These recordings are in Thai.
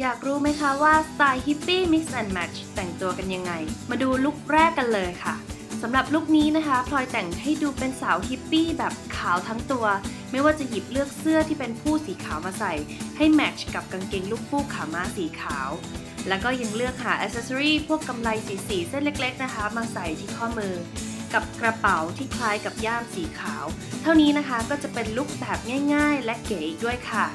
อยากรู้ไหมคะว่าสไตล์ฮิปปี้ Mix and Match แต่งตัวกันยังไง มาดูลุคแรกกันเลยค่ะสำหรับลุคนี้นะคะพลอยแต่งให้ดูเป็นสาวฮิปปี้แบบขาวทั้งตัว ไม่ว่าจะหยิบเลือกเสื้อที่เป็นผู้สีขาวมาใส่ ให้แมทช์กับกางเกงลูกฟูกขาม้าสีขาว แล้วก็ยังเลือกหาอ c เซสซอรีพวกกำไลสีๆเส้นเล็ก ๆนะคะ มาใส่ที่ข้อมือ กับกระเป๋าที่คล้ายกับย่ามสีขาว เท่านี้นะคะก็จะเป็นลุคแบบง่าย ๆ และเก๋อีกด้วยค่ะ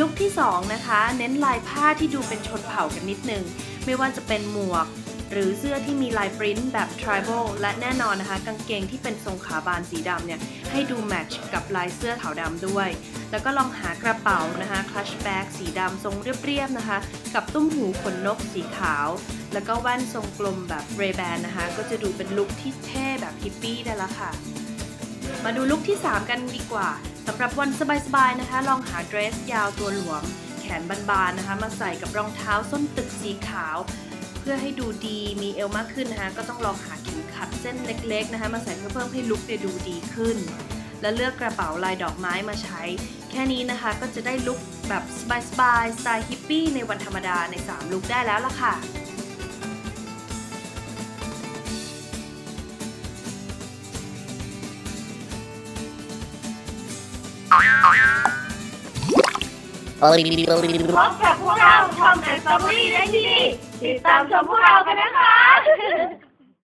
ลุคที่2นะคะ เน้นลายผ้าที่ดูเป็นชนเผ่ากันนิดนึง ไม่ว่าจะเป็นหมวก หรือเสื้อที่มีลายปริ้นท์แบบ tribal และแน่นอนนะคะ กางเกงที่เป็นทรงขาบานสีดำเนี่ย ให้ดูแมทช์กับลายเสื้อขาวดำด้วย แล้วก็ลองหากระเป๋านะคะ clutch bag สีดำทรงเรียบๆนะคะ กับตุ้มหูขนนกสีขาว แล้วก็แว่นทรงกลมแบบ Ray Ban นะคะ ก็จะดูเป็นลุคที่เท่แบบฮิปปี้ได้ล้วค่ะ มาดูลุคที่ 3 กันดีกว่า สำหรับวันสบายๆนะคะ ลองหาเดรสยาวตัวหลวม แขนบานๆนะคะ มาใส่กับรองเท้าส้นตึกสีขาว เพื่อให้ดูดีมีเอวมากขึ้นนะคะ ก็ต้องลองหาเข็มขัดเส้นเล็ก ๆ นะคะ มาใส่เพื่อเพิ่มให้ลุคเนี่ยดูดีขึ้น และเลือกกระเป๋าลายดอกไม้มาใช้ แค่นี้นะคะก็จะได้ลุคแบบสบายๆสไตล์ฮิปปี้ในวันธรรมดาใน 3 ลุคได้แล้วล่ะค่ะ พบกับพวกเราช่องแอนซอมบี้ได้ที่ติดตามชมพวกเรากันนะคะ